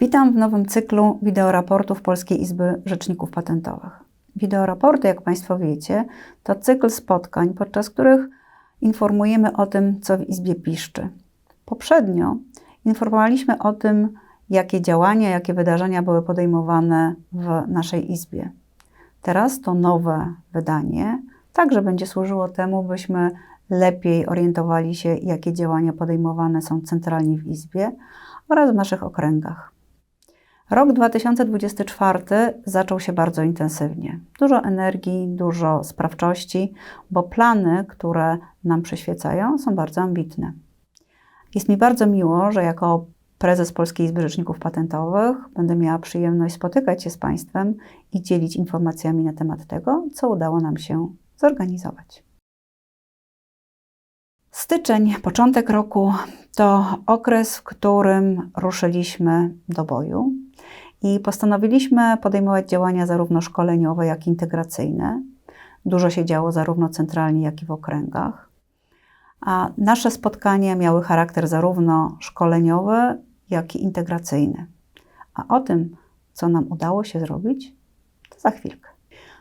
Witam w nowym cyklu wideoraportów Polskiej Izby Rzeczników Patentowych. Wideoraporty, jak Państwo wiecie, to cykl spotkań, podczas których informujemy o tym, co w Izbie piszczy. Poprzednio informowaliśmy o tym, jakie działania, jakie wydarzenia były podejmowane w naszej Izbie. Teraz to nowe wydanie także będzie służyło temu, byśmy lepiej orientowali się, jakie działania podejmowane są centralnie w Izbie oraz w naszych okręgach. Rok 2024 zaczął się bardzo intensywnie. Dużo energii, dużo sprawczości, bo plany, które nam przyświecają, są bardzo ambitne. Jest mi bardzo miło, że jako prezes Polskiej Izby Rzeczników Patentowych będę miała przyjemność spotykać się z Państwem i dzielić informacjami na temat tego, co udało nam się zorganizować. Styczeń, początek roku to okres, w którym ruszyliśmy do boju i postanowiliśmy podejmować działania zarówno szkoleniowe, jak i integracyjne. Dużo się działo zarówno centralnie, jak i w okręgach. A nasze spotkania miały charakter zarówno szkoleniowy, jak i integracyjny. A o tym, co nam udało się zrobić, to za chwilkę.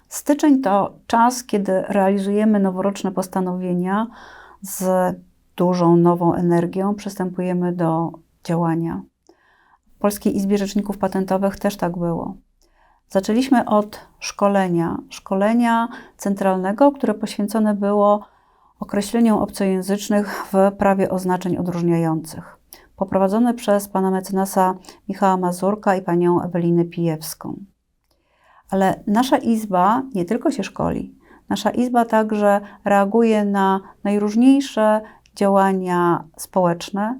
Styczeń to czas, kiedy realizujemy noworoczne postanowienia z dużą nową energią, przystępujemy do działania. Polskiej Izbie Rzeczników Patentowych też tak było. Zaczęliśmy od szkolenia, szkolenia centralnego, które poświęcone było określeniom obcojęzycznych w prawie oznaczeń odróżniających. Poprowadzone przez pana mecenasa Michała Mazurka i panią Ewelinę Pijewską. Ale nasza izba nie tylko się szkoli, nasza izba także reaguje na najróżniejsze działania społeczne,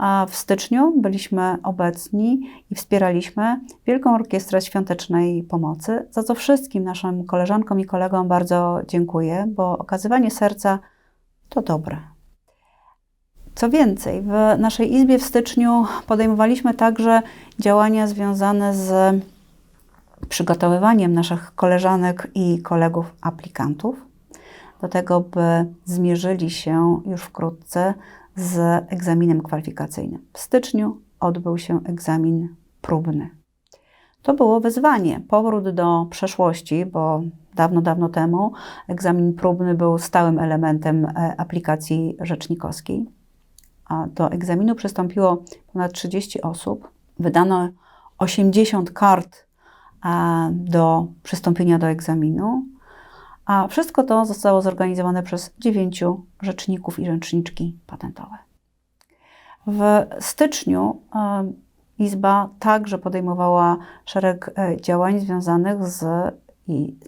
a w styczniu byliśmy obecni i wspieraliśmy Wielką Orkiestrę Świątecznej Pomocy, za co wszystkim naszym koleżankom i kolegom bardzo dziękuję, bo okazywanie serca to dobre. Co więcej, w naszej izbie w styczniu podejmowaliśmy także działania związane z przygotowywaniem naszych koleżanek i kolegów aplikantów do tego, by zmierzyli się już wkrótce z egzaminem kwalifikacyjnym. W styczniu odbył się egzamin próbny. To było wyzwanie, powrót do przeszłości, bo dawno, dawno temu egzamin próbny był stałym elementem e, aplikacji rzecznikowskiej. A do egzaminu przystąpiło ponad 30 osób. Wydano 80 kart do przystąpienia do egzaminu, a wszystko to zostało zorganizowane przez dziewięciu rzeczników i rzeczniczki patentowe. W styczniu Izba także podejmowała szereg e, działań związanych z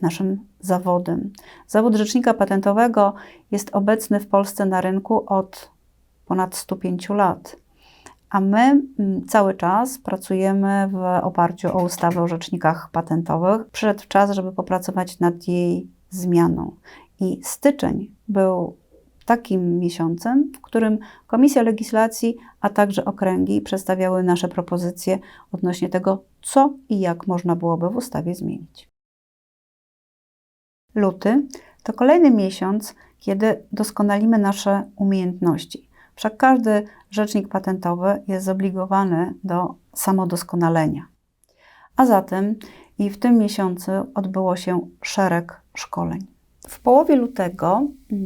naszym zawodem. Zawód rzecznika patentowego jest obecny w Polsce na rynku od ponad 105 lat a my cały czas pracujemy w oparciu o ustawę o rzecznikach patentowych. Przyszedł czas, żeby popracować nad jej zmianą. I styczeń był takim miesiącem, w którym Komisja Legislacji, a także okręgi przedstawiały nasze propozycje odnośnie tego, co i jak można byłoby w ustawie zmienić. Luty to kolejny miesiąc, kiedy doskonalimy nasze umiejętności. Wszak każdy rzecznik patentowy jest zobligowany do samodoskonalenia. A zatem i w tym miesiącu odbyło się szereg szkoleń. W połowie lutego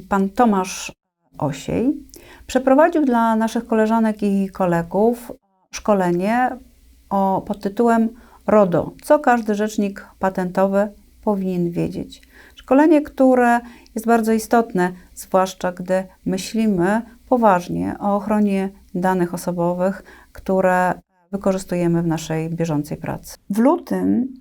pan Tomasz Osiej przeprowadził dla naszych koleżanek i kolegów szkolenie o, pod tytułem RODO, co każdy rzecznik patentowy powinien wiedzieć. Szkolenie, które jest bardzo istotne, zwłaszcza gdy myślimy poważnie o ochronie danych osobowych, które wykorzystujemy w naszej bieżącej pracy. W lutym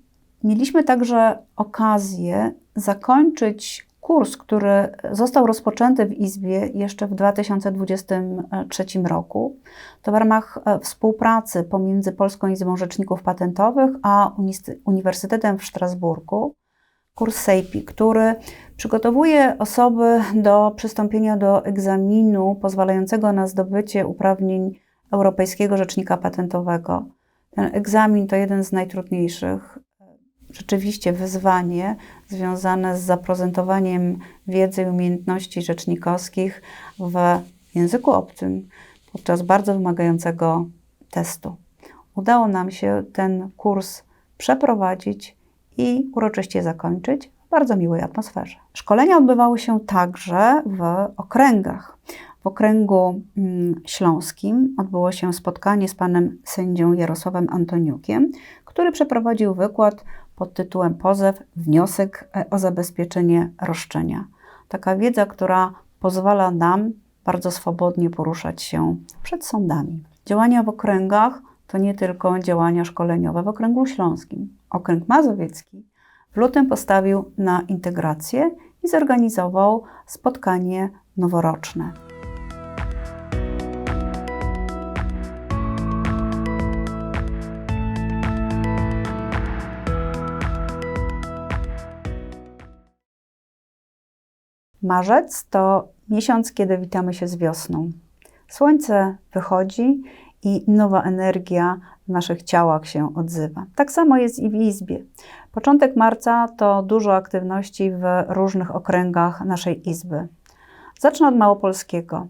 mieliśmy także okazję zakończyć kurs, który został rozpoczęty w Izbie jeszcze w 2023 roku. To w ramach e, współpracy pomiędzy Polską Izbą Rzeczników Patentowych a Uniwersytetem w Strasburgu kurs SEIPI, który przygotowuje osoby do przystąpienia do egzaminu pozwalającego na zdobycie uprawnień Europejskiego Rzecznika Patentowego. Ten egzamin to jeden z najtrudniejszych. Rzeczywiście wyzwanie związane z zaprezentowaniem wiedzy i umiejętności rzecznikowskich w języku obcym podczas bardzo wymagającego testu. udało nam się ten kurs przeprowadzić i uroczyście zakończyć w bardzo miłej atmosferze. Szkolenia odbywały się także w okręgach. W okręgu mm, śląskim odbyło się spotkanie z panem sędzią Jarosławem Antoniukiem, który przeprowadził wykład pod tytułem Pozew, wniosek e, o zabezpieczenie roszczenia. Taka wiedza, która pozwala nam bardzo swobodnie poruszać się przed sądami. Działania w okręgach to nie tylko działania szkoleniowe w okręgu śląskim. Okręg mazowiecki w lutym postawił na integrację i zorganizował spotkanie noworoczne. Marzec to miesiąc, kiedy witamy się z wiosną. Słońce wychodzi i nowa energia w naszych ciałach się odzywa. Tak samo jest i w Izbie. Początek marca to dużo aktywności w różnych okręgach naszej Izby. Zacznę od Małopolskiego.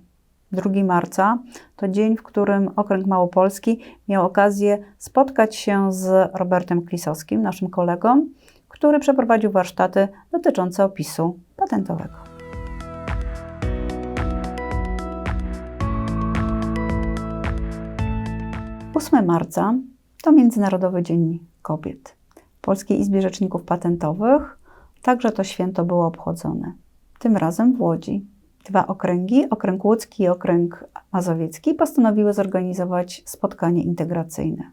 2 marca to dzień, w którym Okręg Małopolski miał okazję spotkać się z Robertem Klisowskim, naszym kolegą, który przeprowadził warsztaty dotyczące opisu patentowego. 8 marca to Międzynarodowy Dzień Kobiet. W Polskiej Izbie Rzeczników Patentowych także to święto było obchodzone. Tym razem w Łodzi. Dwa okręgi, okręg łódzki i okręg mazowiecki, postanowiły zorganizować spotkanie integracyjne.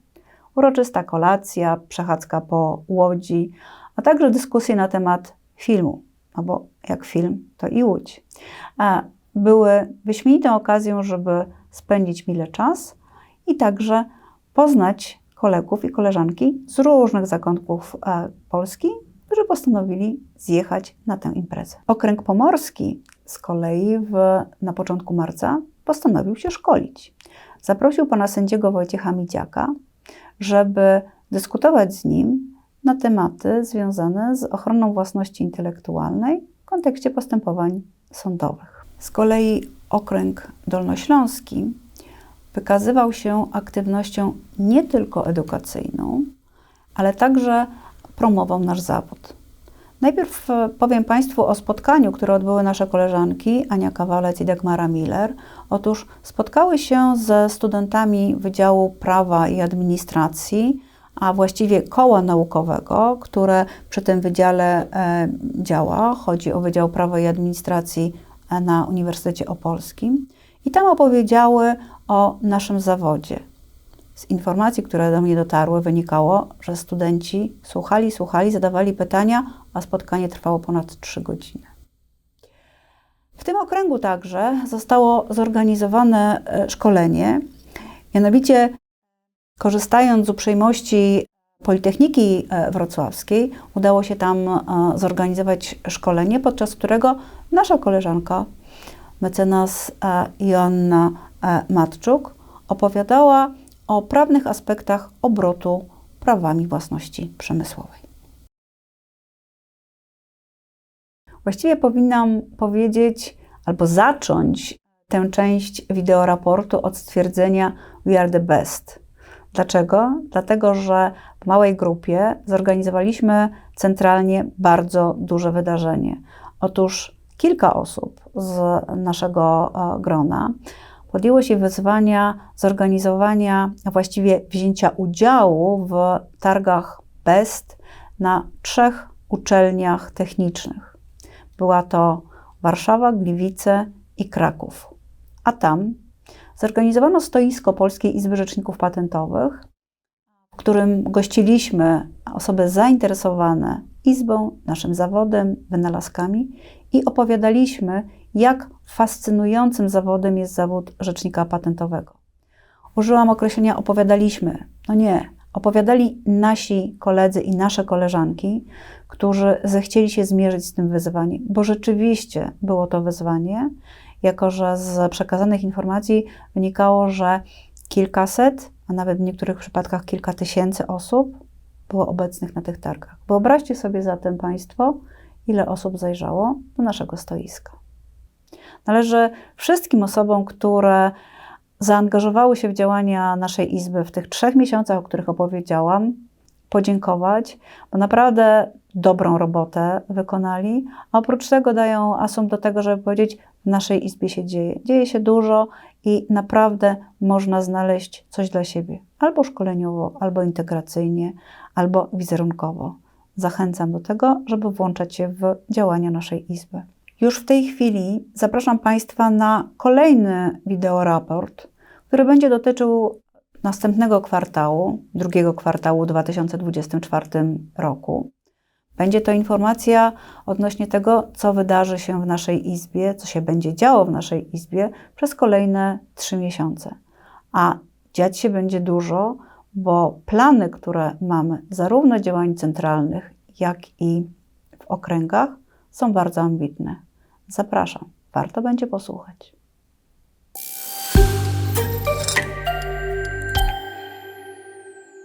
Uroczysta kolacja, przechadzka po Łodzi, a także dyskusje na temat filmu, no bo jak film, to i Łódź. Były wyśmienitą okazją, żeby spędzić mile czas – i także poznać kolegów i koleżanki z różnych zakątków e, Polski, którzy postanowili zjechać na tę imprezę. Okręg Pomorski z kolei w, na początku marca postanowił się szkolić. Zaprosił pana sędziego Wojciecha Midziaka, żeby dyskutować z nim na tematy związane z ochroną własności intelektualnej w kontekście postępowań sądowych. Z kolei okręg dolnośląski wykazywał się aktywnością nie tylko edukacyjną, ale także promował nasz zawód. Najpierw e, powiem Państwu o spotkaniu, które odbyły nasze koleżanki Ania Kawalec i Dagmara Miller. Otóż spotkały się ze studentami Wydziału Prawa i Administracji, a właściwie koła naukowego, które przy tym wydziale e, działa. Chodzi o Wydział Prawa i Administracji e, na Uniwersytecie Opolskim. I tam opowiedziały o naszym zawodzie. Z informacji, które do mnie dotarły, wynikało, że studenci słuchali, słuchali, zadawali pytania, a spotkanie trwało ponad 3 godziny. W tym okręgu także zostało zorganizowane e, szkolenie, mianowicie korzystając z uprzejmości Politechniki e, Wrocławskiej, udało się tam e, zorganizować szkolenie, podczas którego nasza koleżanka, mecenas Joanna E. Matczuk opowiadała o prawnych aspektach obrotu prawami własności przemysłowej. Właściwie powinnam powiedzieć albo zacząć tę część wideoraportu od stwierdzenia We are the best. Dlaczego? Dlatego, że w małej grupie zorganizowaliśmy centralnie bardzo duże wydarzenie. Otóż kilka osób z naszego e, grona podjęło się wyzwania zorganizowania, a właściwie wzięcia udziału w targach BEST na trzech uczelniach technicznych. Była to Warszawa, Gliwice i Kraków. A tam zorganizowano stoisko Polskiej Izby Rzeczników Patentowych, w którym gościliśmy osoby zainteresowane Izbą, naszym zawodem, wynalazkami i opowiadaliśmy, jak fascynującym zawodem jest zawód rzecznika patentowego. Użyłam określenia opowiadaliśmy. No nie, opowiadali nasi koledzy i nasze koleżanki, którzy zechcieli się zmierzyć z tym wyzwaniem, bo rzeczywiście było to wyzwanie, jako że z przekazanych informacji wynikało, że kilkaset, a nawet w niektórych przypadkach kilka tysięcy osób było obecnych na tych targach. Wyobraźcie sobie zatem Państwo, ile osób zajrzało do naszego stoiska. Należy wszystkim osobom, które zaangażowały się w działania naszej Izby w tych trzech miesiącach, o których opowiedziałam, podziękować, bo naprawdę dobrą robotę wykonali. A oprócz tego dają asum do tego, żeby powiedzieć, w naszej Izbie się dzieje. Dzieje się dużo i naprawdę można znaleźć coś dla siebie, albo szkoleniowo, albo integracyjnie, albo wizerunkowo. Zachęcam do tego, żeby włączać się w działania naszej Izby. Już w tej chwili zapraszam Państwa na kolejny wideoraport, który będzie dotyczył następnego kwartału, drugiego kwartału 2024 roku. Będzie to informacja odnośnie tego, co wydarzy się w naszej izbie, co się będzie działo w naszej izbie przez kolejne trzy miesiące. A dziać się będzie dużo, bo plany, które mamy, zarówno działań centralnych, jak i w okręgach, są bardzo ambitne. Zapraszam, warto będzie posłuchać.